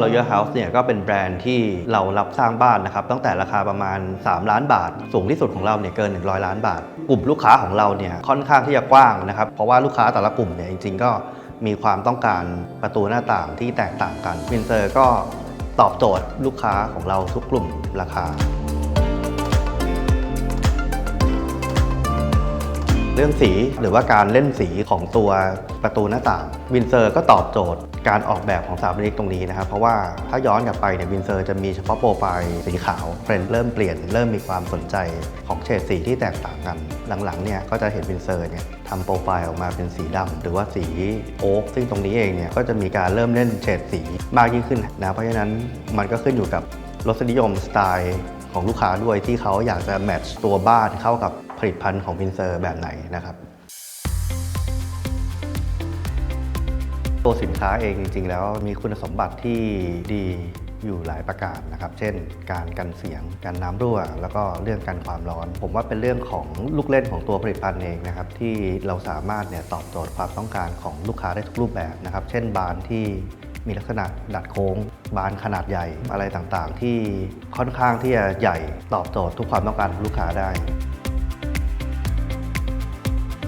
Royal House เนี่ยก็เป็นแบรนด์ที่เรารับสร้างบ้านนะครับตั้งแต่ราคาประมาณ 3 ล้านบาท สูงที่สุดของเราเนี่ยเกิน 100 ล้านบาท กลุ่มลูกค้าของเราเนี่ยค่อนข้างที่จะกว้างนะครับเพราะว่าลูกค้าแต่ละกลุ่มเนี่ยจริง ๆ ก็มีความต้องการประตูหน้าต่างที่แตกต่างกันวินเซอร์ก็ตอบโจทย์ลูกค้าของเราทุกกลุ่มราคา รื่องสีหรือว่าการเล่นสีของตัวประตูหน้าต่างวินเซอร์ก็ตอบโจทย์การออกแบบของสถาปนิกตรงนี้นะครับ เพราะว่าถ้าย้อนกลับไปเนี่ยวินเซอร์จะมีเฉพาะโปรไฟล์สีขาวเทรนด์เริ่มเปลี่ยนเริ่มมีความสนใจของเฉดสีที่แตกต่างกัน หลังๆเนี่ยก็จะเห็นวินเซอร์เนี่ยทำโปรไฟล์ออกมาเป็นสีดำหรือว่าสีโอ๊กซึ่งตรงนี้เองเนี่ยก็จะมีการเริ่มเล่นเฉดสีมากยิ่งขึ้นนะเพราะฉะนั้นมันก็ขึ้นอยู่กับรสนิยมสไตล์ของลูกค้าด้วยที่เขาอยากจะแมทช์ตัวบ้านเข้ากับ ผลิตภัณฑ์ของวินเซอร์แบบไหนนะครับ ตัวสินค้าเองจริง ๆ แล้วมีคุณสมบัติที่ดีอยู่หลายประการนะครับ เช่น การกันเสียง การน้ำรั่ว แล้วก็เรื่องกันความร้อน ผมว่าเป็นเรื่องของลูกเล่นของตัวผลิตภัณฑ์เองนะครับ ที่เราสามารถเนี่ยตอบโจทย์ความต้องการของลูกค้าได้ทุกรูปแบบนะครับ เช่นบานที่มีลักษณะดัดโค้ง บานขนาดใหญ่อะไรต่างๆ ที่ค่อนข้างที่จะใหญ่ตอบโจทย์ทุกความต้องการของลูกค้าได้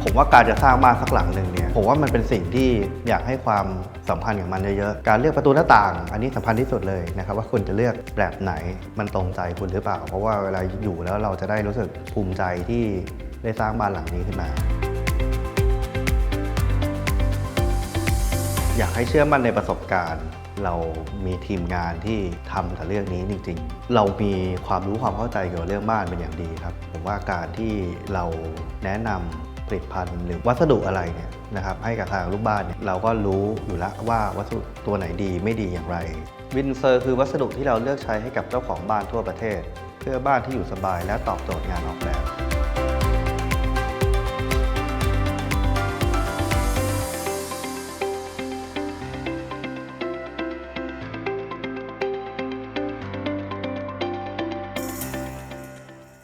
ผมว่าการจะสร้างบ้านสักหลังหนึ่งเนี่ยผมว่ามันเป็นสิ่งที่อยากให้ความสัมพันธ์กับมันเยอะๆการเลือกประตูหน้าต่าง อันนี้สำคัญที่สุดเลยนะครับว่าคุณจะเลือกแบบไหนมันตรงใจคุณหรือเปล่า เพราะว่าเวลาอยู่แล้วเราจะได้รู้สึกภูมิใจที่ได้สร้างบ้านหลังนี้ขึ้นมา อยากให้เชื่อมั่นในประสบการณ์เรามีทีมงานที่ทำกับเรื่องนี้จริงๆ เรามีความรู้ความเข้าใจเกี่ยวกับเรื่องบ้านเป็นอย่างดีครับ ผมว่าการที่เราแนะนำ ลิตภัณฑ์หรือวัสดุอะไรเนี่ยนะครับให้กับทางลูกบ้านเนี่ยเราก็รู้อยู่แล้วว่าวัสดุตัวไหนดีไม่ดีอย่างไรวินเซอร์คือวัสดุที่เราเลือกใช้ให้กับเจ้าของบ้านทั่วประเทศ เพื่อบ้านที่อยู่สบายและตอบโจทย์งานออกแบบ